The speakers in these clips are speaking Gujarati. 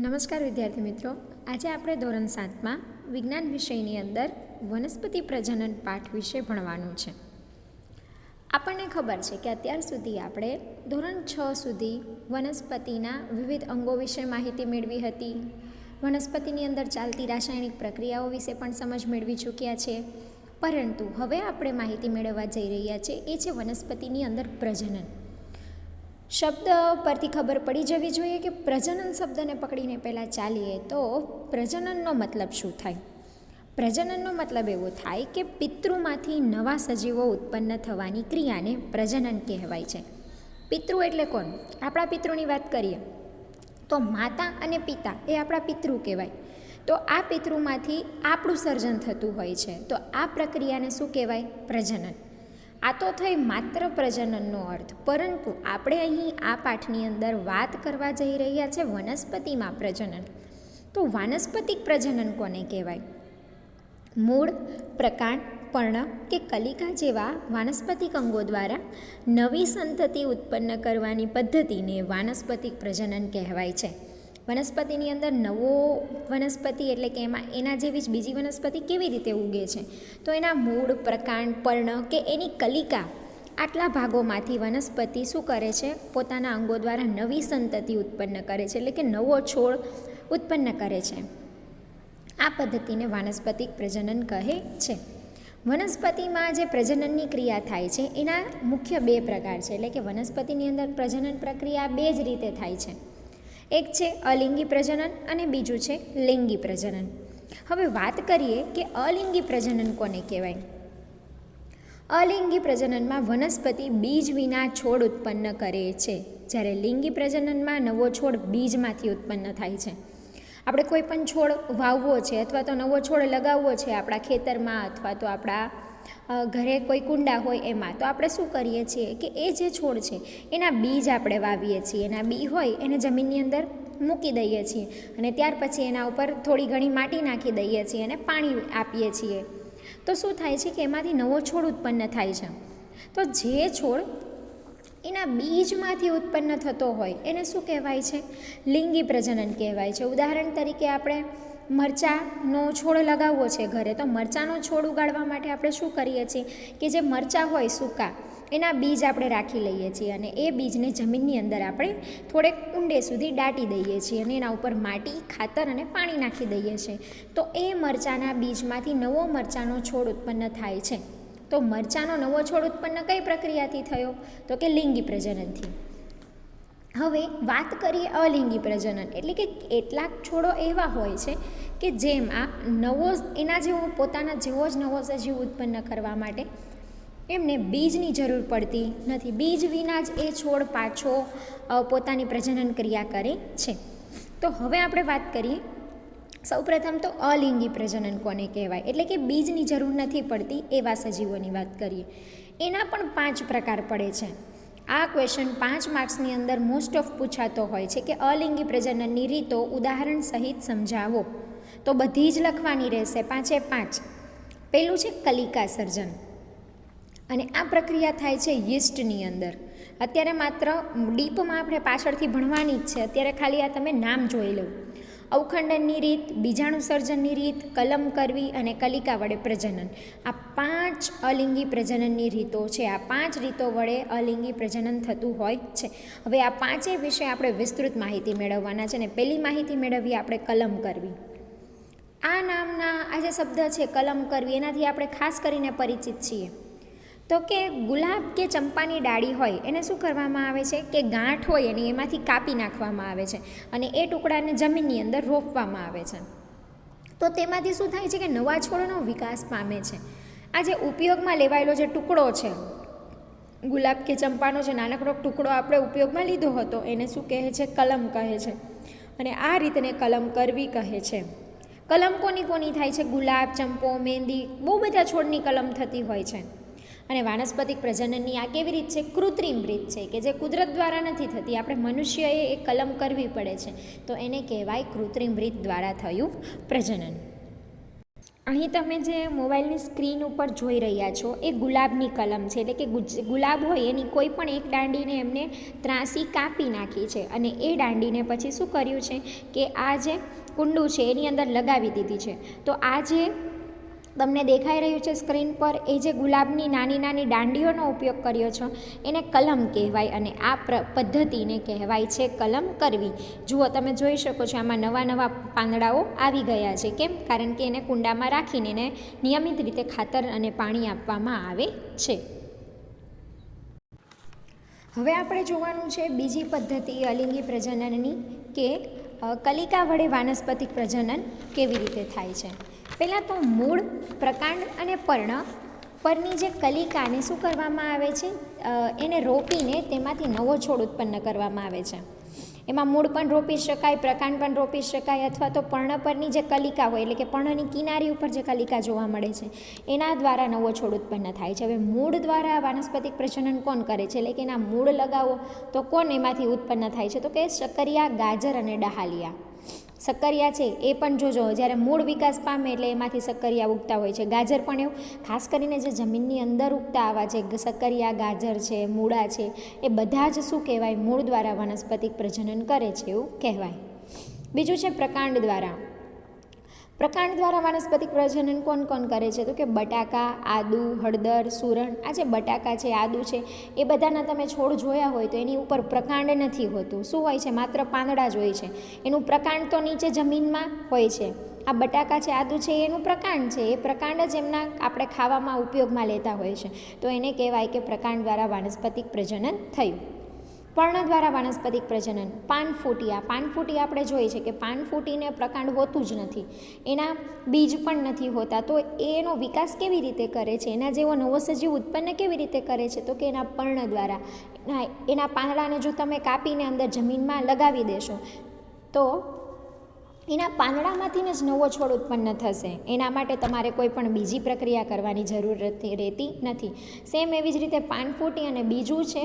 નમસ્કાર વિદ્યાર્થી મિત્રો. આજે આપણે ધોરણ સાતમાં વિજ્ઞાન વિષયની અંદર વનસ્પતિ પ્રજનન પાઠ વિશે ભણવાનું છે. આપણને ખબર છે કે અત્યાર સુધી આપણે ધોરણ છ સુધી વનસ્પતિના વિવિધ અંગો વિશે માહિતી મેળવી હતી. વનસ્પતિની અંદર ચાલતી રાસાયણિક પ્રક્રિયાઓ વિશે પણ સમજ મેળવી ચૂક્યા છે. પરંતુ હવે આપણે માહિતી મેળવવા જઈ રહ્યા છીએ એ છે વનસ્પતિની અંદર પ્રજનન. શબ્દ પરથી ખબર પડી જવી જોઈએ કે પ્રજનન શબ્દને પકડીને પહેલાં ચાલીએ તો પ્રજનનનો મતલબ શું થાય? પ્રજનનનો મતલબ એવો થાય કે પિતૃમાંથી નવા સજીવો ઉત્પન્ન થવાની ક્રિયાને પ્રજનન કહેવાય છે. પિતૃ એટલે કોણ? આપણા પિતૃની વાત કરીએ. તો માતા અને પિતા એ આપણા પિતૃ કહેવાય. તો આ પિતૃમાંથી આપણું સર્જન થતું હોય છે. તો આ પ્રક્રિયાને શું કહેવાય? પ્રજનન. આ તો થઈ માત્ર પ્રજનનનો અર્થ. પરંતુ આપણે અહીં આ પાઠની અંદર વાત કરવા જઈ રહ્યા છે વનસ્પતિમાં પ્રજનન. તો વાનસ્પતિક પ્રજનન કોને કહેવાય? મૂળ, પ્રકાંડ, પર્ણ કે કલિકા જેવા વાનસ્પતિક અંગો દ્વારા નવી સંતતિ ઉત્પન્ન કરવાની પદ્ધતિને વાનસ્પતિક પ્રજનન કહેવાય છે. વનસ્પતિની અંદર નવો વનસ્પતિ એટલે કે એમાં એના જેવી જ બીજી વનસ્પતિ કેવી રીતે ઉગે છે? તો એના મૂળ, પ્રકાંડ, પર્ણ કે એની કલિકા આટલા ભાગોમાંથી વનસ્પતિ શું કરે છે? પોતાના અંગો દ્વારા નવી સંતતિ ઉત્પન્ન કરે છે, એટલે કે નવો છોડ ઉત્પન્ન કરે છે. આ પદ્ધતિને વાનસ્પતિક પ્રજનન કહે છે. વનસ્પતિમાં જે પ્રજનનની ક્રિયા થાય છે, એના મુખ્ય બે પ્રકાર છે, એટલે કે વનસ્પતિની અંદર પ્રજનન પ્રક્રિયા બે જ રીતે થાય છે. એક છે અલિંગી પ્રજનન અને બીજું છે લિંગી પ્રજનન. હવે વાત કરીએ કે અલિંગી પ્રજનન કોને કહેવાય? અલિંગી પ્રજનનમાં વનસ્પતિ બીજ વિના છોડ ઉત્પન્ન કરે છે. જ્યારે લિંગી પ્રજનનમાં નવો છોડ બીજમાંથી ઉત્પન્ન થાય છે. આપણે કોઈ પણ છોડ વાવવો છે અથવા તો નવો છોડ લગાવવો છે આપણા ખેતરમાં અથવા તો આપણા ઘરે કોઈ કુંડા હોય એમાં, તો આપણે શું કરીએ છીએ કે એ જે છોડ છે, એના બીજ આપણે વાવીએ છીએ. એના બી હોય, એને જમીનની અંદર મૂકી દઈએ છીએ અને ત્યાર પછી એના ઉપર થોડી ઘણી માટી નાખી દઈએ છીએ અને પાણી આપીએ છીએ. તો શું થાય છે કે એમાંથી નવો છોડ ઉત્પન્ન થાય છે. તો જે છોડ એના બીજમાંથી ઉત્પન્ન થતો હોય, એને શું કહેવાય છે? લિંગી પ્રજનન કહેવાય છે. ઉદાહરણ તરીકે આપણે મરચાંનો છોડ લગાવવો છે ઘરે. તો મરચાંનો છોડ ઉગાડવા માટે આપણે શું કરીએ છીએ કે જે મરચાં હોય સૂકા, એના બીજ આપણે રાખી લઈએ છીએ અને એ બીજને જમીનની અંદર આપણે થોડેક ઊંડે સુધી દાટી દઈએ છીએ અને એના ઉપર માટી, ખાતર અને પાણી નાખી દઈએ છીએ. તો એ મરચાંના બીજમાંથી નવો મરચાંનો છોડ ઉત્પન્ન થાય છે. તો મરચાંનો નવો છોડ ઉત્પન્ન કઈ પ્રક્રિયાથી થયો? તો કે લિંગી પ્રજનનથી. હવે વાત કરીએ અલિંગી પ્રજનન, એટલે કે કેટલાક છોડો એવા હોય છે કે જેમાં નવો એના જેવો, પોતાના જેવો જ નવો સજીવ ઉત્પન્ન કરવા માટે એમને બીજની જરૂર પડતી નથી. બીજ વિના જ એ છોડ પાછો પોતાની પ્રજનન ક્રિયા કરે છે. તો હવે આપણે વાત કરીએ સૌપ્રથમ તો અલિંગી પ્રજનન કોને કહેવાય? એટલે કે બીજની જરૂર નથી પડતી એવા સજીવોની વાત કરીએ. એના પણ પાંચ પ્રકાર પડે છે. આ ક્વેશ્ચન પાંચ માર્ક્સની અંદર મોસ્ટ ઓફ પૂછાતો હોય છે કે અલિંગી પ્રજનનની રીતો ઉદાહરણ સહિત સમજાવો. તો બધી જ લખવાની રહેશે પાંચે પાંચ. પહેલું છે કલિકા સર્જન. અને આ પ્રક્રિયા થાય છે યીસ્ટની અંદર. અત્યારે માત્ર ડીપમાં આપણે પાછળથી ભણવાની જ છે. અત્યારે ખાલી આ તમે નામ જોઈ લો. અવખંડનની રીત બીજાણુસર્જનની રીત, કલમ કરવી અને કલિકા વડે પ્રજનન. આ પાંચ અલિંગી પ્રજનનની રીતો છે. આ પાંચ રીતો વડે અલિંગી પ્રજનન થતું હોય છે. હવે આ પાંચેય વિશે આપણે વિસ્તૃત માહિતી મેળવવાના છે અને પહેલી માહિતી મેળવીએ આપણે કલમ કરવી. આ નામના આ જે શબ્દ છે, કલમ કરવી, એનાથી આપણે ખાસ કરીને પરિચિત છીએ. તો કે ગુલાબ કે ચંપાની ડાળી હોય, એને શું કરવામાં આવે છે? કે ગાંઠ હોય એની એમાંથી કાપી નાખવામાં આવે છે અને એ ટુકડાને જમીનની અંદર રોપવામાં આવે છે. તો તેમાંથી શું થાય છે કે નવા છોડનો વિકાસ પામે છે. આ જે ઉપયોગમાં લેવાયેલો જે ટુકડો છે, ગુલાબ કે ચંપાનો જે નાનકડો ટુકડો આપણે ઉપયોગમાં લીધો હતો, એને શું કહે છે? કલમ કહે છે. અને આ રીતને કલમ કરવી કહે છે. કલમ કોની કોની થાય છે? ગુલાબ, ચંપો મહેંદી બહુ બધા છોડની કલમ થતી હોય છે. અને વાનસ્પતિક પ્રજનનની આ કેવી રીત છે? કૃત્રિમ રીત છે કે જે કુદરત દ્વારા નથી થતી. આપણે મનુષ્યએ એ કલમ કરવી પડે છે. તો એને કહેવાય કૃત્રિમ રીત દ્વારા થયું પ્રજનન. અહીં તમે જે મોબાઈલની સ્ક્રીન ઉપર જોઈ રહ્યા છો, એ ગુલાબની કલમ છે. એટલે કે ગુલાબ હોય એની કોઈ પણ એક દાંડીને એમને ત્રાસી કાપી નાખી છે. અને એ દાંડીને પછી શું કર્યું છે? કે આ જે કુંડું છે, એની અંદર લગાવી દીધી છે. તો આ જે તમને દેખાઈ રહ્યું છે સ્ક્રીન પર, એ જે ગુલાબની નાની નાની દાંડીઓનો ઉપયોગ કર્યો છો, એને કલમ કહેવાય અને આ પ્ર, પદ્ધતિને કહેવાય છે કલમ કરવી. જુઓ, તમે જોઈ શકો છો આમાં નવા નવા પાંદડાઓ આવી ગયા છે, કેમ? કારણ કે એને કુંડામાં રાખીને એને નિયમિત રીતે ખાતર અને પાણી આપવામાં આવે છે. હવે આપણે જોવાનું છે બીજી પદ્ધતિ અલિંગી પ્રજનનની કે કલિકા વડે વાનસ્પતિક પ્રજનન કેવી રીતે થાય છે. પહેલાં તો મૂળ, પ્રકાંડ અને પર્ણ પરની જે કલિકાને શું કરવામાં આવે છે? એને રોપીને તેમાંથી નવો છોડ ઉત્પન્ન કરવામાં આવે છે. એમાં મૂળ પણ રોપી શકાય, પ્રકાંડ પણ રોપી શકાય અથવા તો પર્ણ પરની જે કલિકા હોય, એટલે કે પર્ણની કિનારી ઉપર જે કલિકા જોવા મળે છે, એના દ્વારા નવો છોડ ઉત્પન્ન થાય છે. હવે મૂળ દ્વારા વાનસ્પતિક પ્રજનન કોણ કરે છે? એટલે કે એના મૂળ લગાવો તો કોણ એમાંથી ઉત્પન્ન થાય છે? તો કે શકરિયા ગાજર અને ડહાલિયા. સક્કરિયા છે, એ પણ જોજો. જ્યારે મૂળ વિકાસ પામે એટલે એમાંથી સક્કરિયા ઉગતા હોય છે. ગાજર પણ એવું, ખાસ કરીને જે જમીનની અંદર ઉગતા આવા છે સક્કરિયા, ગાજર છે, મૂળા છે, એ બધા જ શું કહેવાય? મૂળ દ્વારા વનસ્પતિક પ્રજનન કરે છે એવું કહેવાય. બીજું છે પ્રકાંડ દ્વારા. પ્રકાંડ દ્વારા વાનસ્પતિક પ્રજનન કોણ કોણ કરે છે? તો કે બટાકા, આદુ, હળદર, સુરણ, આ જે બટાકા છે, આદુ છે, એ બધાના તમે છોડ જોયા હોય તો એની ઉપર પ્રકાંડ નથી હોતું. શું હોય છે? માત્ર પાંદડા જ હોય છે. એનું પ્રકાંડ તો નીચે જમીનમાં હોય છે. આ બટાકા છે, આદુ છે, એનું પ્રકાંડ છે. એ પ્રકાંડ જ એમના આપણે ખાવામાં ઉપયોગમાં લેતા હોય છે. તો એને કહેવાય કે પ્રકાંડ દ્વારા વાનસ્પતિક પ્રજનન થયું. પર્ણ દ્વારા વાનસ્પતિક પ્રજનન, પાનફૂટિયા. પાનફૂટી આપણે જોઈએ છે કે પાનફૂટીને પ્રકાંડ હોતું જ નથી. એના બીજ પણ નથી હોતા. તો એનો વિકાસ કેવી રીતે કરે છે? એના જેવો નવો સજીવ ઉત્પન્ન કેવી રીતે કરે છે? તો કે એના પર્ણ દ્વારા. એના પાંદડાને જો તમે કાપીને અંદર જમીનમાં લગાવી દેશો, તો એના પાંદડામાંથી જ નવો છોડ ઉત્પન્ન થશે. એના માટે તમારે કોઈ પણ બીજી પ્રક્રિયા કરવાની જરૂર રહેતી નથી. સેમ એવી જ રીતે પાનફૂટી અને બીજું છે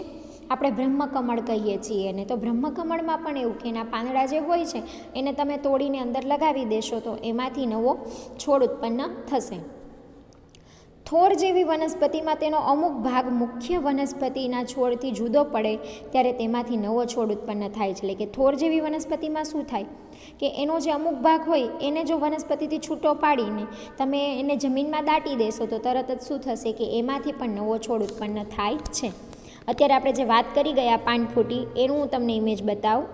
આપણે બ્રહ્મકમળ કહીએ છીએ એને તો બ્રહ્મકમળમાં પણ એવું કે એના પાંદડા જે હોય છે, એને તમે તોડીને અંદર લગાવી દેશો તો એમાંથી નવો છોડ ઉત્પન્ન થશે. થોર જેવી વનસ્પતિમાં તેનો અમુક ભાગ મુખ્ય વનસ્પતિના છોડથી જુદો પડે ત્યારે તેમાંથી નવો છોડ ઉત્પન્ન થાય છે. એટલે કે થોર જેવી વનસ્પતિમાં શું થાય? કે એનો જે અમુક ભાગ હોય, એને જો વનસ્પતિથી છૂટો પાડીને તમે એને જમીનમાં દાટી દેશો તો તરત જ શું થશે કે એમાંથી પણ નવો છોડ ઉત્પન્ન થાય છે. અત્યારે આપણે જે વાત કરી ગયા પાનફૂટી, એનું હું તમને ઇમેજ બતાવું.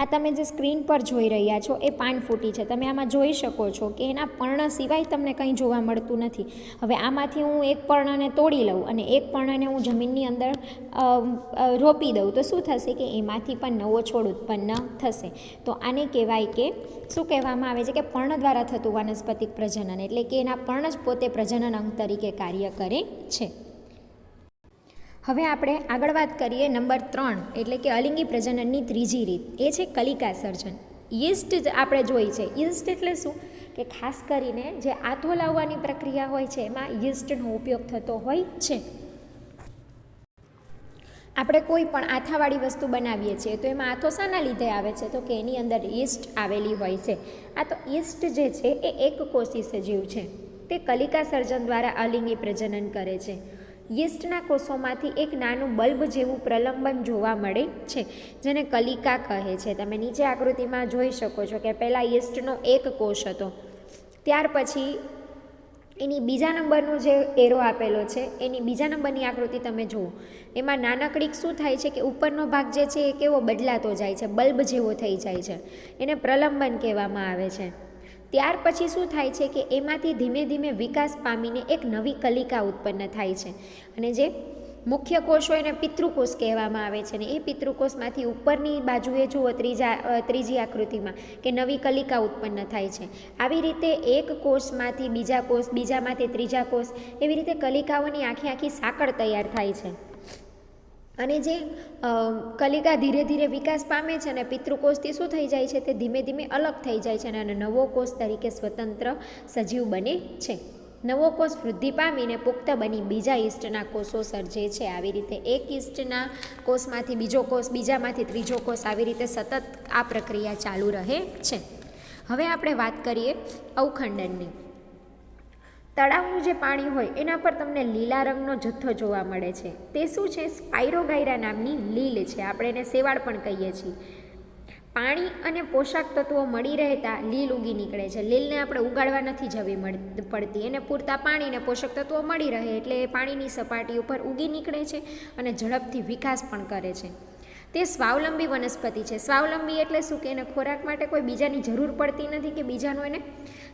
આ તમે જે સ્ક્રીન પર જોઈ રહ્યા છો, એ પાનફૂટી છે. તમે આમાં જોઈ શકો છો કે એના પર્ણ સિવાય તમને કંઈ જોવા મળતું નથી. હવે આમાંથી હું એક પર્ણને તોડી લઉં અને એક પર્ણને હું જમીનની અંદર રોપી દઉં, તો શું થશે કે એમાંથી પણ નવો છોડ ઉત્પન્ન થશે. તો આને કહેવાય કે, શું કહેવામાં આવે છે કે પર્ણ દ્વારા થતું વાનસ્પતિક પ્રજનન, એટલે કે એના પર્ણ જ પોતે પ્રજનન અંગ તરીકે કાર્ય કરે છે. હવે આપણે આગળ વાત કરીએ નંબર ત્રણ, એટલે કે અલિંગી પ્રજનનની ત્રીજી રીત. એ છે કલિકા સર્જન. યીસ્ટ જ આપણે જોઈ છે. યીસ્ટ એટલે શું? કે ખાસ કરીને જે આથો લાવવાની પ્રક્રિયા હોય છે, એમાં યીસ્ટનો ઉપયોગ થતો હોય છે. આપણે કોઈ પણ આથાવાળી વસ્તુ બનાવીએ છીએ, તો એમાં આથો શાના લીધે આવે છે? તો કે એની અંદર ઈસ્ટ આવેલી હોય છે. આ તો ઈસ્ટ જે છે, એ એક કોષી સજીવ છે. તે કલિકા સર્જન દ્વારા અલિંગી પ્રજનન કરે છે. યીસ્ટના કોષોમાંથી એક નાનું બલ્બ જેવું પ્રલંબન જોવા મળે છે, જેને કલિકા કહે છે. તમે નીચે આકૃતિમાં જોઈ શકો છો કે પહેલાં યીસ્ટનો એક કોષ હતો. ત્યાર પછી એની બીજા નંબરનો જે એરો આપેલો છે, એની બીજા નંબરની આકૃતિ તમે જુઓ. એમાં નાનકડીક શું થાય છે કે ઉપરનો ભાગ જે છે એ કેવો બદલાતો જાય છે, બલ્બ જેવો થઈ જાય છે. એને પ્રલંબન કહેવામાં આવે છે. ત્યાર પછી શું થાય છે કે એમાંથી ધીમે ધીમે વિકાસ પામીને એક નવી કલિકા ઉત્પન્ન થાય છે. અને જે મુખ્ય કોષ હોય એને પિતૃકોષ કહેવામાં આવે છે ને એ પિતૃકોષમાંથી ઉપરની બાજુએ જુઓ ત્રીજા ત્રીજી આકૃતિમાં કે નવી કલિકા ઉત્પન્ન થાય છે. આવી રીતે એક કોષમાંથી બીજા કોષ, બીજામાંથી ત્રીજા કોષ એવી રીતે કલિકાઓની આખી આખી સાંકળ તૈયાર થાય છે. અને જે કલિકા ધીરે ધીરે વિકાસ પામે છે અને પિતૃકોષથી શું થઈ જાય છે તે ધીમે ધીમે અલગ થઈ જાય છે અને નવો કોષ તરીકે સ્વતંત્ર, સજીવ બને છે. નવો કોષ વૃદ્ધિ પામીને પુખ્ત બની બીજા ઈસ્ટના કોષો સર્જે છે. આવી રીતે એક ઈષ્ટના કોષમાંથી બીજો કોષ, બીજામાંથી ત્રીજો કોષ આવી રીતે સતત આ પ્રક્રિયા ચાલુ રહે છે. હવે આપણે વાત કરીએ અવખંડનની. તળાવનું જે પાણી હોય, એના પર તમને લીલા રંગનો જથ્થો જોવા મળે છે. તે શું છે? સ્પાયરોગાયરા નામની લીલ છે. આપણે એને સેવાળ પણ કહીએ છીએ. પાણી અને પોષક તત્વો મળી રહેતા લીલ ઉગી નીકળે છે. લીલને આપણે ઉગાડવા નથી જવી પડતી. એને પૂરતા પાણી અને પોષક તત્વો મળી રહે એટલે એ પાણીની સપાટી ઉપર ઉગી નીકળે છે અને ઝડપથી વિકાસ પણ કરે છે. તે સ્વાવલંબી વનસ્પતિ છે. સ્વાવલંબી એટલે શું કે એને ખોરાક માટે કોઈ બીજાની જરૂર પડતી નથી કે બીજાનો એને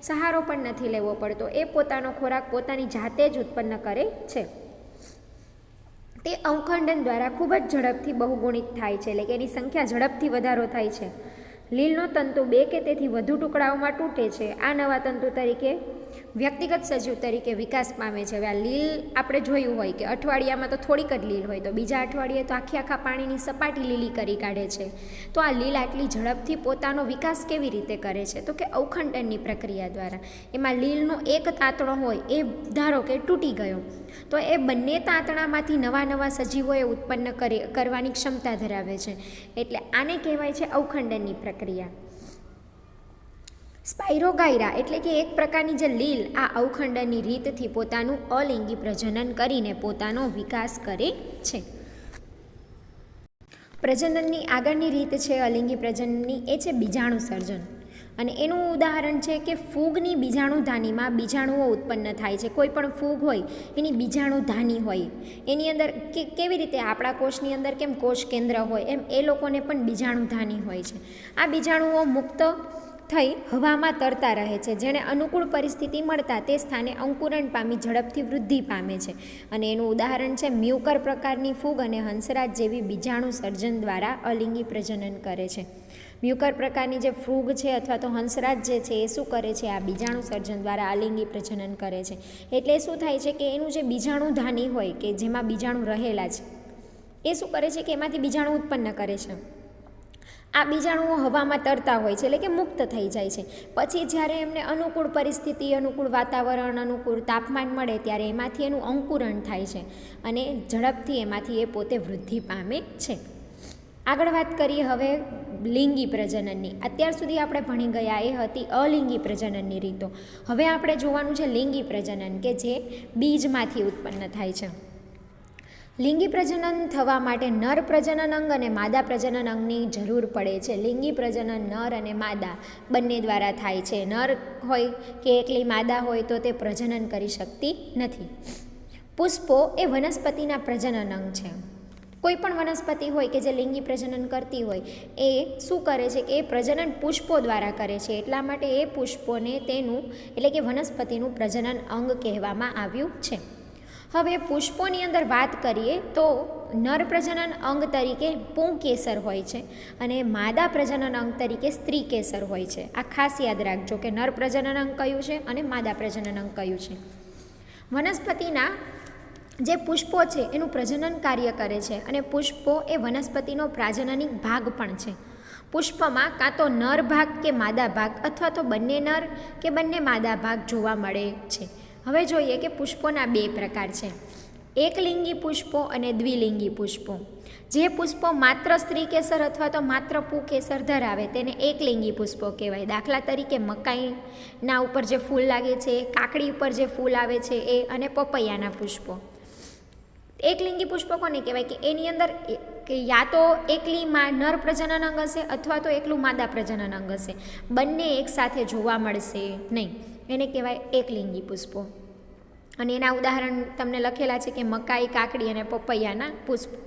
સહારો પણ નથી લેવો પડતો. એ પોતાનો ખોરાક પોતાની જાતે જ ઉત્પન્ન કરે છે. તે અવખંડન દ્વારા ખૂબ જ ઝડપથી બહુગુણિત થાય છે. એટલે કે એની સંખ્યા ઝડપથી વધારો થાય છે. લીલનો તંતુ બે કે તેથી વધુ ટુકડાઓમાં તૂટે છે. આ નવા તંતુ તરીકે વ્યક્તિગત સજીવ તરીકે વિકાસ પામે છે. હવે આ લીલ આપણે જોયું હોય કે અઠવાડિયામાં તો થોડીક જ લીલ હોય. તો બીજા અઠવાડિયે તો આખી આખા પાણીની સપાટી લીલી કરી કાઢે છે. તો આ લીલ આટલી ઝડપથી પોતાનો વિકાસ કેવી રીતે કરે છે? તો કે અવખંડનની પ્રક્રિયા દ્વારા. એમાં લીલનો એક તાંતણો હોય એ ધારો કે તૂટી ગયો. તો એ બંને તાંતણામાંથી નવા નવા સજીવોએ ઉત્પન્ન કરી, કરવાની ક્ષમતા ધરાવે છે. એટલે આને કહેવાય છે અવખંડનની પ્રક્રિયા. સ્પાઇરોગાયરા એટલે કે એક પ્રકારની જે લીલ, આ અવખંડનની રીતથી પોતાનું અલિંગી પ્રજનન કરીને પોતાનો વિકાસ કરે છે. પ્રજનનની આગળની રીત છે અલિંગી પ્રજનનની, એ છે બીજાણુ સર્જન. અને એનું ઉદાહરણ છે કે ફૂગની બીજાણુધાનીમાં બીજાણુઓ ઉત્પન્ન થાય છે. કોઈ પણ ફૂગ હોય, એની બીજાણુધાની હોય. એની અંદર કે, કેવી રીતે આપણા કોષની અંદર કેમ કોષ કેન્દ્ર હોય, એમ એ લોકોને પણ બીજાણુધાની હોય છે. આ બીજાણુઓ મુક્ત થઈ હવામાં તરતા રહે છે. જેણે અનુકૂળ પરિસ્થિતિ મળતા તે સ્થાને અંકુરણ પામી ઝડપથી વૃદ્ધિ પામે છે. અને એનું ઉદાહરણ છે મ્યુકર પ્રકારની ફૂગ અને હંસરાજ જેવી બીજાણુ સર્જન દ્વારા અલિંગી પ્રજનન કરે છે. મ્યુકર પ્રકારની જે ફૂગ છે અથવા તો હંસરાજ જે છે એ શું કરે છે? આ બીજાણુ સર્જન દ્વારા અલિંગી પ્રજનન કરે છે. એટલે શું થાય છે કે એનું જે બીજાણુ ધાની હોય કે જેમાં બીજાણુ રહેલા છે, એ શું કરે છે કે એમાંથી બીજાણુ ઉત્પન્ન કરે છે? આ બીજાણુઓ હવામાં તરતા હોય છે, એટલે કે મુક્ત થઈ જાય છે. પછી જ્યારે એમને અનુકૂળ પરિસ્થિતિ, અનુકૂળ વાતાવરણ, અનુકૂળ તાપમાન મળે ત્યારે એમાંથી એનું અંકુરણ થાય છે અને ઝડપથી એમાંથી એ પોતે વૃદ્ધિ પામે છે. આગળ વાત કરીએ હવે લિંગી પ્રજનનની. અત્યાર સુધી આપણે ભણી ગયા એ હતી અલિંગી પ્રજનનની રીતો. હવે આપણે જોવાનું છે લિંગી પ્રજનન કે જે બીજમાંથી ઉત્પન્ન થાય છે. લિંગી પ્રજનન થવા માટે નર પ્રજનન અંગ અને માદા પ્રજનન અંગની જરૂર પડે છે. લિંગી પ્રજનન, નર અને માદા બંને દ્વારા થાય છે. નર હોય કે એકલી માદા હોય તો તે પ્રજનન કરી શકતી નથી. પુષ્પો એ વનસ્પતિના પ્રજનન અંગ છે. કોઈ પણ વનસ્પતિ હોય કે જે લિંગી પ્રજનન કરતી હોય, એ શું કરે છે કે એ પ્રજનન પુષ્પો દ્વારા કરે છે. એટલા માટે એ પુષ્પોને તેનું, એટલે કે વનસ્પતિનું પ્રજનન અંગ કહેવામાં આવ્યું છે. હવે પુષ્પોની અંદર વાત કરીએ તો નર પ્રજનન અંગ તરીકે પુંકેસર હોય છે અને માદા પ્રજનન અંગ તરીકે સ્ત્રી કેસર હોય છે. આ ખાસ યાદ રાખજો કે નર પ્રજનન અંગ કયું છે અને માદા પ્રજનન અંગ કયું છે. વનસ્પતિના જે પુષ્પો છે એનું પ્રજનન કાર્ય કરે છે અને પુષ્પો એ વનસ્પતિનો પ્રાજનનિક ભાગ પણ છે. પુષ્પમાં કાં તો નર ભાગ કે માદા ભાગ અથવા તો બંને નર કે બંને માદા ભાગ જોવા મળે છે. હવે જોઈએ કે પુષ્પોના બે પ્રકાર છે. એકલિંગી પુષ્પો અને દ્વિલિંગી પુષ્પો. જે પુષ્પો માત્ર સ્ત્રી કેસર અથવા તો માત્ર પુકેસર ધરાવે તેને એકલિંગી પુષ્પો કહેવાય. દાખલા તરીકે મકાઈના ઉપર જે ફૂલ લાગે છે, કાકડી ઉપર જે ફૂલ આવે છે એ અને પપૈયાના પુષ્પો. એકલિંગી પુષ્પો કોને કહેવાય? કે એની અંદર કે યા તો એકલી મા નર પ્રજનન અંગ હશે અથવા તો એકલું માદા પ્રજનન અંગ હશે. બંને એકસાથે જોવા મળશે નહીં. એને કહેવાય એકલિંગી પુષ્પો. અને એના ઉદાહરણ તમને લખેલા છે કે મકાઈ, કાકડી અને પપૈયાના પુષ્પો.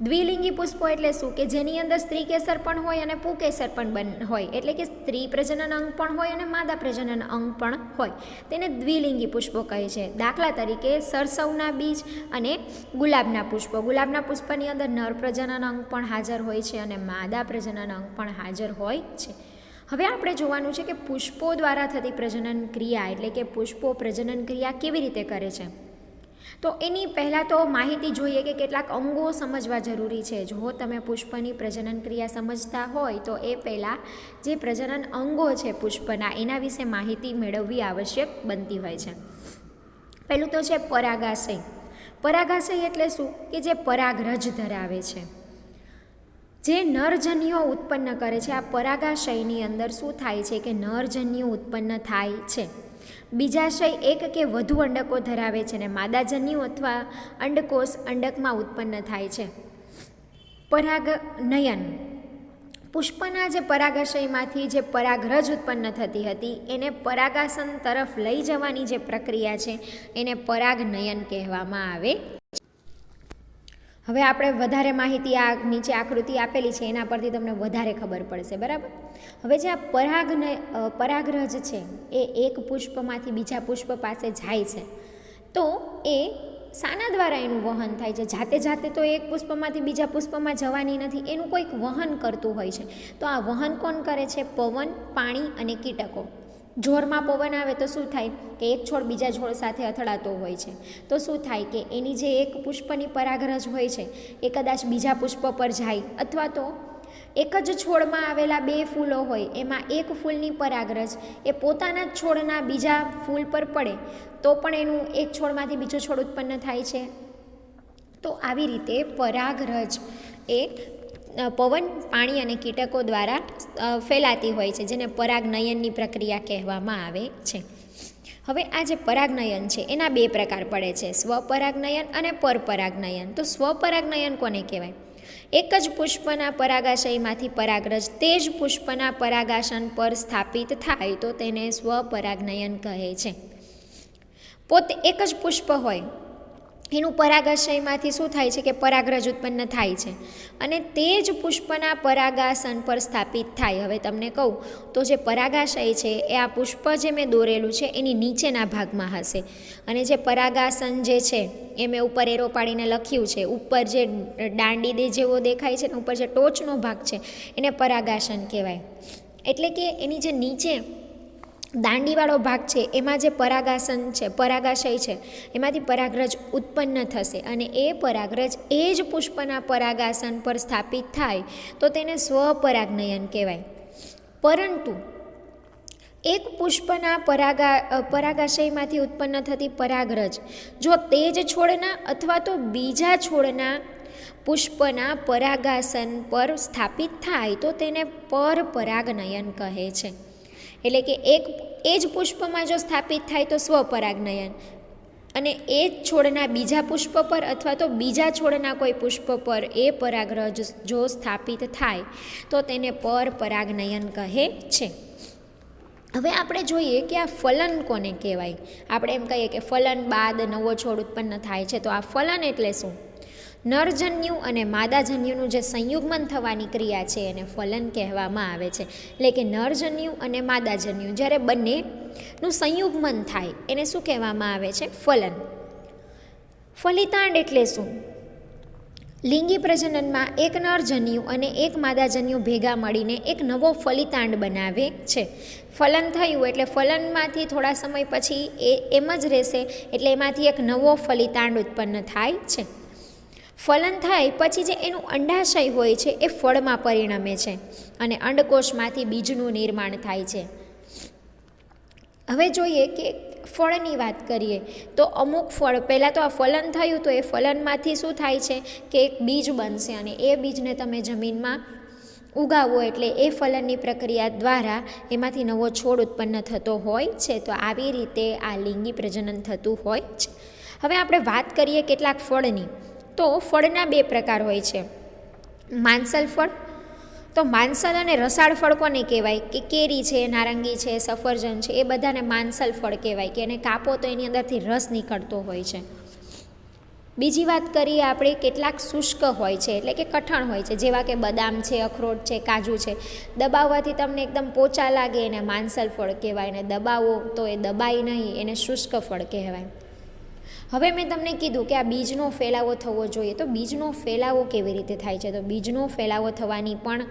દ્વિલિંગી પુષ્પો એટલે શું? કે જેની અંદર સ્ત્રી કેસર પણ હોય અને પુકેસર પણ બન, હોય. એટલે કે સ્ત્રી પ્રજનન અંગ પણ હોય અને માદા પ્રજનન અંગ પણ હોય. તેને દ્વિલિંગી પુષ્પો કહે છે. દાખલા તરીકે સરસવના બીજ અને ગુલાબના પુષ્પો. ગુલાબના પુષ્પની અંદર નર પ્રજનન અંગ પણ હાજર હોય છે અને માદા પ્રજનન અંગ પણ હાજર હોય છે. હવે આપણે જોવાનું છે કે પુષ્પો દ્વારા થતી પ્રજનન ક્રિયા એટલે કે પુષ્પો પ્રજનન ક્રિયા કેવી રીતે કરે છે? તો એની પહેલાં તો માહિતી જોઈએ કે કેટલાક અંગો સમજવા જરૂરી છે. જો તમે પુષ્પની પ્રજનન ક્રિયા સમજતા હોય તો એ પહેલાં જે પ્રજનન અંગો છે પુષ્પના એના વિશે માહિતી મેળવવી આવશ્યક બનતી હોય છે. પહેલું તો છે પરાગાશય. પરાગાશય એટલે શું? કે જે પરાગરજ ધરાવે છે. જે નરજન્યો ઉત્પન્ન કરે છે, આ પરાગાશયની અંદર શું થાય છે કે નરજન્યો ઉત્પન્ન થાય છે? બીજાશય એક કે વધુ અંડકો ધરાવે છે અને માદાજન્યુ અથવા અંડકોષ અંડકમાં ઉત્પન્ન થાય છે. પરાગ નયન પુષ્પના જે પરાગાશયમાંથી જે પરાગરજ ઉત્પન્ન થતી હતી, એને પરાગાસન તરફ લઈ જવાની જે પ્રક્રિયા છે, એને પરાગનયન કહેવામાં આવે હવે આપણે વધારે માહિતી આ નીચે આકૃતિ આપેલી છે, એના પરથી તમને વધારે ખબર પડશે, બરાબર? હવે જે આ પરાગને પરાગરજ છે, એ એક પુષ્પમાંથી બીજા પુષ્પ પાસે જાય છે, તો એ શાના દ્વારા એનું વહન થાય છે. જાતે જાતે તો એક પુષ્પમાંથી બીજા પુષ્પમાં જવાની નથી, એનું કોઈક વહન કરતું હોય છે. તો આ વહન કોણ કરે છે? પવન, પાણી અને કીટકો. જોરમાં પવન આવે તો શું થાય કે એક છોડ બીજા છોડ સાથે અથડાતો હોય છે. તો શું થાય કે એની જે એક પુષ્પની પરાગરજ હોય છે, એ કદાચ બીજા પુષ્પ પર જાય અથવા તો એક જ છોડમાં આવેલા બે ફૂલો હોય, એમાં એક ફૂલની પરાગરજ એ પોતાના જ છોડના બીજા ફૂલ પર પડે, તો પણ એનું એક છોડમાંથી બીજો છોડ ઉત્પન્ન થાય છે. તો આવી રીતે પરાગરજ એ પવન, પાણી અને કીટકો દ્વારા ફેલાતી હોય છે, જેને પરાગનયનની પ્રક્રિયા કહેવામાં આવે છે. હવે આ જે પરાગનયન છે, એના બે પ્રકાર પડે છે, સ્વપરાગનયન અને પરપરાગનયન. તો સ્વપરાગનયન કોને કહેવાય? એક જ પુષ્પના પરાગાશયમાંથી પરાગરજ, તે જ પુષ્પના પરાગાસન પર સ્થાપિત થાય, તો તેને સ્વપરાગનયન કહે છે. પોતે એક જ પુષ્પ હોય એનું પરાગાશયમાંથી શું થાય છે કે પરાગરજ ઉત્પન્ન થાય છે? અને તે જ પુષ્પના પરાગાસન પર સ્થાપિત થાય. હવે તમને કહું, તો જે પરાગાશય છે, એ આ પુષ્પ જે મેં દોરેલું છે, એની નીચેના ભાગમાં હશે. અને જે પરાગાસન જે છે, એ મેં ઉપર એરો પાડીને લખ્યું છે. ઉપર જે દાંડી દે જેવો દેખાય છે ને, ઉપર જે ટોચનો ભાગ છે, એને પરાગાસન કહેવાય. એટલે કે એની જે નીચે દાંડીવાળો ભાગ છે, એમાં જે પરાગાસન છે, પરાગાશય છે, એમાંથી પરાગરજ ઉત્પન્ન થશે અને એ પરાગરજ એ જ પુષ્પના પરાગાસન પર સ્થાપિત થાય તો તેને સ્વપરાગનયન કહેવાય. પરંતુ એક પુષ્પના પરાગા પરાગાશયમાંથી ઉત્પન્ન થતી પરાગરજ, જો તે જ છોડના અથવા તો બીજા છોડના પુષ્પના પરાગાસન પર સ્થાપિત થાય તો તેને પરપરાગનયન કહે છે. એટલે કે એક, એ જ પુષ્પમાં જો સ્થાપિત થાય તો સ્વપરાગનયન અને એ જ છોડના બીજા પુષ્પ પર અથવા તો બીજા છોડના કોઈ પુષ્પ પર એ પરાગરજ જો સ્થાપિત થાય, તો તેને પર પરાગનયન કહે છે. હવે આપણે જોઈએ કે આ ફલન કોને કહેવાય? આપણે એમ કહીએ કે ફલન બાદ નવો છોડ ઉત્પન્ન થાય છે, તો આ ફલન એટલે શું? નરજન્યુ અને માદાજન્યુનું જે સંયુગ્મન થવાની ક્રિયા છે એને ફલન કહેવામાં આવે છે. એટલે કે નરજન્યુ અને માદાજન્યુ જ્યારે બંનેનું સંયુગ્મન થાય, એને શું કહેવામાં આવે છે? ફલન. ફલિતાંડ એટલે શું? લિંગી પ્રજનનમાં એક નરજન્યુ અને એક માદાજન્યુ ભેગા મળીને એક નવો ફલિતાંડ બનાવે છે. ફલન થયું એટલે ફલનમાંથી થોડા સમય પછી એ એમ જ રહેશે, એટલે એમાંથી એક નવો ફલિતાંડ ઉત્પન્ન થાય છે. ફલન થાય પછી જે એનું અંડાશય હોય છે, એ ફળમાં પરિણમે છે અને અંડકોષમાંથી બીજનું નિર્માણ થાય છે. હવે જોઈએ કે ફળની વાત કરીએ, તો અમુક ફળ, પહેલાં તો આ ફલન થયું તો એ ફલનમાંથી શું થાય છે કે એક બીજ બનશે અને એ બીજને તમે જમીનમાં ઉગાવો એટલે એ ફલનની પ્રક્રિયા દ્વારા એમાંથી નવો છોડ ઉત્પન્ન થતો હોય છે, તો આવી રીતે આ લિંગી પ્રજનન થતું હોય છે. હવે આપણે વાત કરીએ કેટલાક ફળની. તો ફળના બે પ્રકાર હોય છે. માંસલ ફળ, તો માંસલ અને રસાળ ફળ કોને કહેવાય? કે કેરી છે, નારંગી છે, સફરજન છે, એ બધાને માંસલ ફળ કહેવાય કે એને કાપો તો એની અંદરથી રસ નીકળતો હોય છે. બીજી વાત કરીએ આપણે, કેટલાક શુષ્ક હોય છે, એટલે કે કઠણ હોય છે, જેવા કે બદામ છે, અખરોટ છે, કાજુ છે. દબાવવાથી તમને એકદમ પોચા લાગે એને માંસલ ફળ કહેવાય એને દબાવો તો એ દબાય નહીં, એને શુષ્ક ફળ કહેવાય. હવે મેં તમને કીધું કે આ બીજનો ફેલાવો થવો જોઈએ. તો બીજનો ફેલાવો કેવી રીતે થાય છે? તો બીજનો ફેલાવો થવાની પણ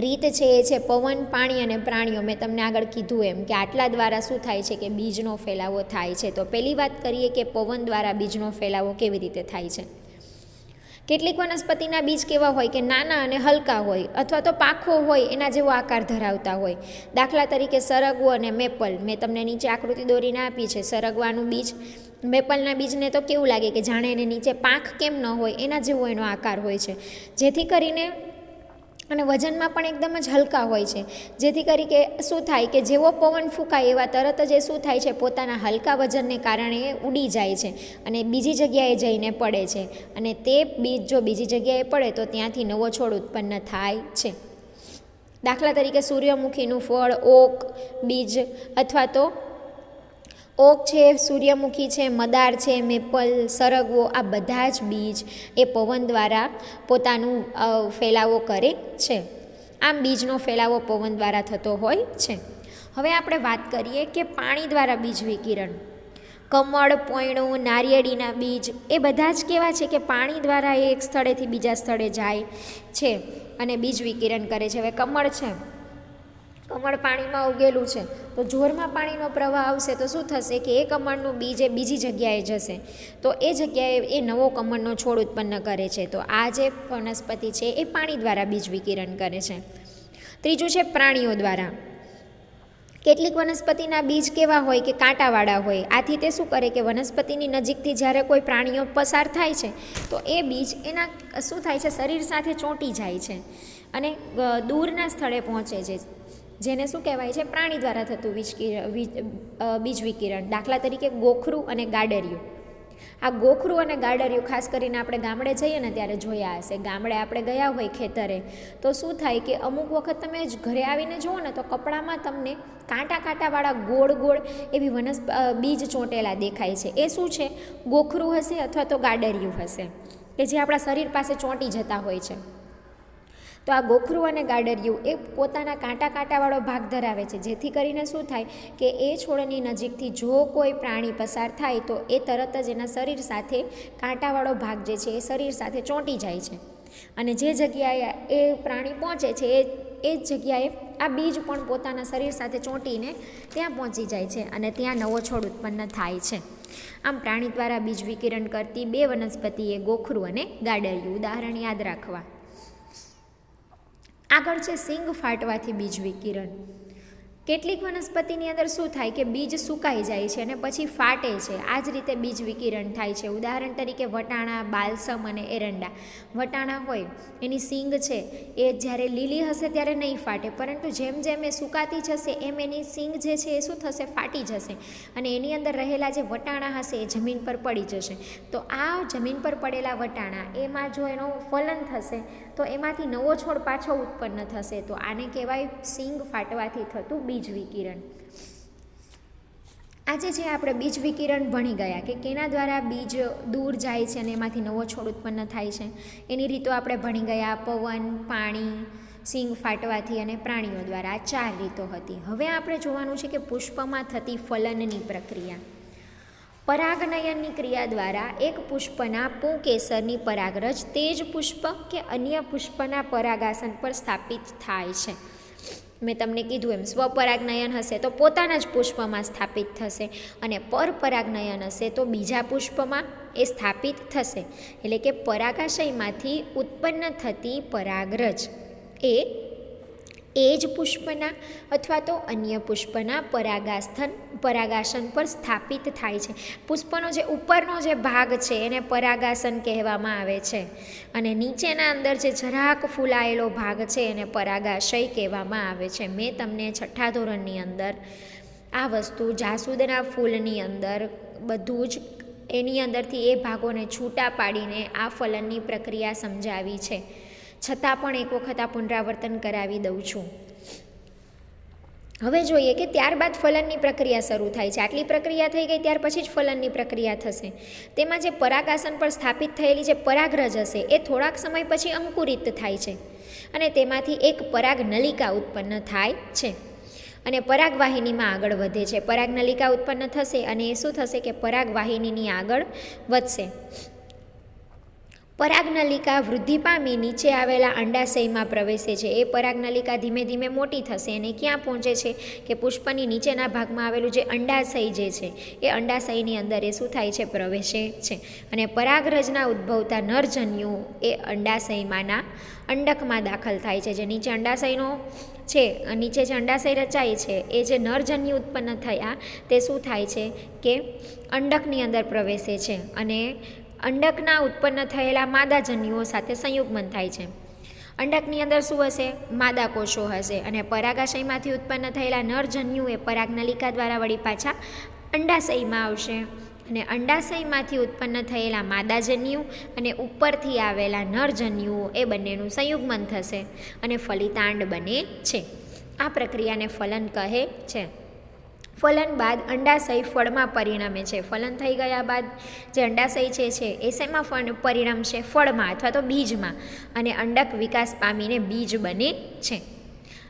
રીત છે એ છે પવન, પાણી અને પ્રાણીઓ. મેં તમને આગળ કીધું એમ કે આટલા દ્વારા શું થાય છે કે બીજનો ફેલાવો થાય છે? તો પહેલી વાત કરીએ કે પવન દ્વારા બીજનો ફેલાવો કેવી રીતે થાય છે? કેટલીક વનસ્પતિના બીજ કેવા હોય કે નાના અને હલકા હોય અથવા તો પાખો હોય એના જેવો આકાર ધરાવતા હોય. દાખલા તરીકે સરગવો અને મેપલ. મેં તમને નીચે આકૃતિ દોરીને આપી છે સરગવાનું બીજ. મેપલના બીજને તો કેવું લાગે કે જાણે એને નીચે પાંખ કેમ ન હોય એના જેવો એનો આકાર હોય છે. જેથી કરીને અને વજનમાં પણ એકદમ જ હલકા હોય છે. જેથી કરી કે શું થાય કે જેવો પવન ફૂંકાય એવા તરત જ એ શું થાય છે? પોતાના હલકા વજનને કારણે ઉડી જાય છે અને બીજી જગ્યાએ જઈને પડે છે. અને તે બીજ જો બીજી જગ્યાએ પડે તો ત્યાંથી નવો છોડ ઉત્પન્ન થાય છે. દાખલા તરીકે સૂર્યમુખીનું ફળ, ઓક, બીજ અથવા તો ઓક છે, સૂર્યમુખી છે, મદાર છે, મેપલ, સરગવો, આ બધા જ બીજ એ પવન દ્વારા પોતાનું ફેલાવો કરે છે. આમ બીજનો ફેલાવો પવન દ્વારા થતો હોય છે. હવે આપણે વાત કરીએ કે પાણી દ્વારા બીજ વિકિરણ. કમળ પોયણું નારિયેળીના બીજ એ બધા જ કેવા છે કે પાણી દ્વારા એ એક સ્થળેથી બીજા સ્થળે જાય છે અને બીજ વિકિરણ કરે છે. હવે કમળ છે. કમળ પાણીમાં ઉગેલું છે. તો જોરમાં પાણીનો પ્રવાહ આવશે તો શું થશે કે એ કમળનું બીજ એ બીજી જગ્યાએ જશે. તો એ જગ્યાએ એ નવો કમળનો છોડ ઉત્પન્ન કરે છે. તો આ જે વનસ્પતિ છે એ પાણી દ્વારા બીજ વિકિરણ કરે છે. ત્રીજું છે પ્રાણીઓ દ્વારા. કેટલીક વનસ્પતિના બીજ કેવા હોય કે કાંટાવાળા હોય, આથી તે શું કરે કે વનસ્પતિની નજીકથી જ્યારે કોઈ પ્રાણીઓ પસાર થાય છે, તો એ બીજ એના શું થાય છે? શરીર સાથે ચોંટી જાય છે અને દૂરના સ્થળે પહોંચે છે. જેને શું કહેવાય છે, પ્રાણી દ્વારા થતું વીજ બીજ વિકિરણ. દાખલા તરીકે ગોખરું અને ગાડરિયું. આ ગોખરું અને ગાડરિયું ખાસ કરીને આપણે ગામડે જઈએ ને ત્યારે જોયા હશે. ગામડે આપણે ગયા હોય ખેતરે, તો શું થાય કે અમુક વખત તમે જ ઘરે આવીને જુઓ ને, તો કપડામાં તમને કાંટા કાંટાવાળા ગોળ ગોળ એવી વનસ્પ બીજ ચોંટેલા દેખાય છે. એ શું છે? ગોખરું હશે અથવા તો ગાડરિયું હશે, કે જે આપણા શરીર પાસે ચોંટી જતા હોય છે. તો આ ગોખરું અને ગાડરિયું એ પોતાના કાંટા કાંટાવાળો ભાગ ધરાવે છે. જેથી કરીને શું થાય કે એ છોડની નજીકથી જો કોઈ પ્રાણી પસાર થાય તો એ તરત જ એના શરીર સાથે કાંટાવાળો ભાગ જે છે એ શરીર સાથે ચોંટી જાય છે. અને જે જગ્યાએ એ પ્રાણી પહોંચે છે એ એ જ જગ્યાએ આ બીજ પણ પોતાના શરીર સાથે ચોંટીને ત્યાં પહોંચી જાય છે અને ત્યાં નવો છોડ ઉત્પન્ન થાય છે. આમ પ્રાણી દ્વારા બીજ વિકિરણ કરતી બે વનસ્પતિ એ ગોખરું અને ગાડરિયું. ઉદાહરણ યાદ રાખવા. આગળ છે સિંગ ફાટવાથી બીજ વિકિરણ. કેટલીક વનસ્પતિની અંદર શું થાય કે બીજ સુકાઈ જાય છે અને પછી ફાટે છે. આ જ રીતે બીજ વિકિરણ થાય છે. ઉદાહરણ તરીકે વટાણા, બાલસમ અને એરંડા. વટાણા હોય, એની સિંગ છે, એ જ્યારે લીલી હશે ત્યારે નહીં ફાટે, પરંતુ જેમ જેમ એ સુકાતી જશે, એમ એની સિંગ જે છે એ શું થશે? ફાટી જશે. અને એની અંદર રહેલા જે વટાણા હશે, એ જમીન પર પડી જશે. તો આ જમીન પર પડેલા વટાણા, એમાં જો એનો ફલન થશે તો એમાંથી નવો છોડ પાછો ઉત્પન્ન થશે. તો આને કહેવાય સિંગ ફાટવાથી થતું બીજ વિકિરણ. આજે જે આપણે બીજ વિકિરણ ભણી ગયા કે કેના દ્વારા બીજ દૂર જાય છે અને એમાંથી નવો છોડ ઉત્પન્ન થાય છે, એની રીતો આપણે ભણી ગયા પવન, પાણી, સિંગ ફાટવાથી અને પ્રાણીઓ દ્વારા આ ચાર રીતો હતી. હવે આપણે જોવાનું છે કે પુષ્પમાં થતી ફલનની પ્રક્રિયા. પરાગનયનની ક્રિયા દ્વારા એક પુષ્પના પુંકેસરની પરાગરજ તે જ પુષ્પ કે અન્ય પુષ્પના પરાગાસન પર સ્થાપિત થાય છે. મેં તમને કીધું એમ સ્વપરાગનયન હશે તો પોતાના જ પુષ્પમાં સ્થાપિત થશે અને પરપરાગનયન હશે તો બીજા પુષ્પમાં એ સ્થાપિત થશે. એટલે કે પરાગાશયમાંથી ઉત્પન્ન થતી પરાગરજ એ એ જ પુષ્પના અથવા તો અન્ય પુષ્પના પરાગાસ્થન પરાગાસન પર સ્થાપિત થાય છે. પુષ્પનો જે ઉપરનો જે ભાગ છે એને પરાગાસન કહેવામાં આવે છે. અને નીચેના અંદર જે જરાક ફૂલાયેલો ભાગ છે એને પરાગાશય કહેવામાં આવે છે. મેં તમને છઠ્ઠા ધોરણની અંદર આ વસ્તુ જાસૂદના ફૂલની અંદર બધું જ એની અંદરથી એ ભાગોને છૂટા પાડીને આ ફલનની પ્રક્રિયા સમજાવી છે. છતાં પણ એક વખત આ પુનરાવર્તન કરાવી દઉં છું. હવે જોઈએ કે ત્યારબાદ ફલનની પ્રક્રિયા શરૂ થાય છે. આટલી પ્રક્રિયા થઈ ગઈ ત્યાર પછી જ ફલનની પ્રક્રિયા થશે. તેમાં જે પરાગાસન પર સ્થાપિત થયેલી જે પરાગરજ હશે, એ થોડાક સમય પછી અંકુરિત થાય છે અને તેમાંથી એક પરાગ નલિકા ઉત્પન્ન થાય છે. અને પરાગવાહિનીમાં આગળ વધે છે. પરાગ નલિકા ઉત્પન્ન થશે અને એ શું થશે કે પરાગવાહિનીની આગળ વધશે. પરાગનલિકા વૃદ્ધિ પામી નીચે આવેલા અંડાશયમાં પ્રવેશે છે. એ પરાગનલિકા ધીમે ધીમે મોટી થશે અને ક્યાં પહોંચે છે કે પુષ્પની નીચેના ભાગમાં આવેલું જે અંડાશય જે છે, એ અંડાશયની અંદર એ શું થાય છે? પ્રવેશે છે. અને પરાગરજના ઉદ્ભવતા નરજન્યુ એ અંડાશયમાંના અંડકમાં દાખલ થાય છે. જે નીચે અંડાશયનો છે નીચે જે અંડાશય રચાય છે, એ જે નરજન્યુ ઉત્પન્ન થયા, તે શું થાય છે? કે અંડકની અંદર પ્રવેશે છે. અને અંડકના ઉત્પન્ન થયેલા માદાજન્યુઓ સાથે સંયુગ્મન થાય છે. અંડકની અંદર શું હશે? માદા કોષો હશે અને પરાગાશયમાંથી ઉત્પન્ન થયેલા નરજન્યુ એ પરાગનલિકા દ્વારા વળી પાછા અંડાશયમાં આવશે. અને અંડાશયમાંથી ઉત્પન્ન થયેલા માદાજન્યુ અને ઉપરથી આવેલા નરજન્યુઓ એ બંનેનું સંયુગ્મન થશે અને ફલિતાંડ બને છે. આ પ્રક્રિયાને ફલન કહે છે. ફલન બાદ અંડાશય ફળમાં પરિણમે છે. ફલન થઈ ગયા બાદ જે અંડાશય છે છે, એ શેમાં ફળ પરિણમશે ફળમાં અથવા તો બીજમાં. અને અંડક વિકાસ પામીને બીજ બને છે.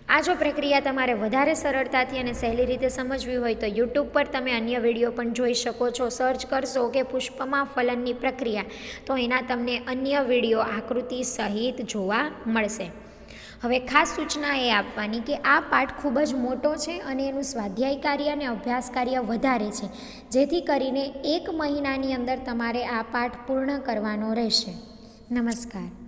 આ જો પ્રક્રિયા તમારે વધારે સરળતાથી અને સહેલી રીતે સમજવી હોય તો યુટ્યુબ પર તમે અન્ય વીડિયો પણ જોઈ શકો છો. સર્ચ કરશો કે પુષ્પમાં ફલનની પ્રક્રિયા. તો એના તમને અન્ય વીડિયો આકૃતિ સહિત જોવા મળશે. હવે ખાસ સૂચના એ આપવાની કે આ પાઠ ખૂબ જ મોટો છે અને એનું સ્વાધ્યાય કાર્ય અને અભ્યાસ કાર્ય વધારે છે. જેથી કરીને એક મહિનાની અંદર તમારે આ પાઠ પૂર્ણ કરવાનો રહેશે. નમસ્કાર.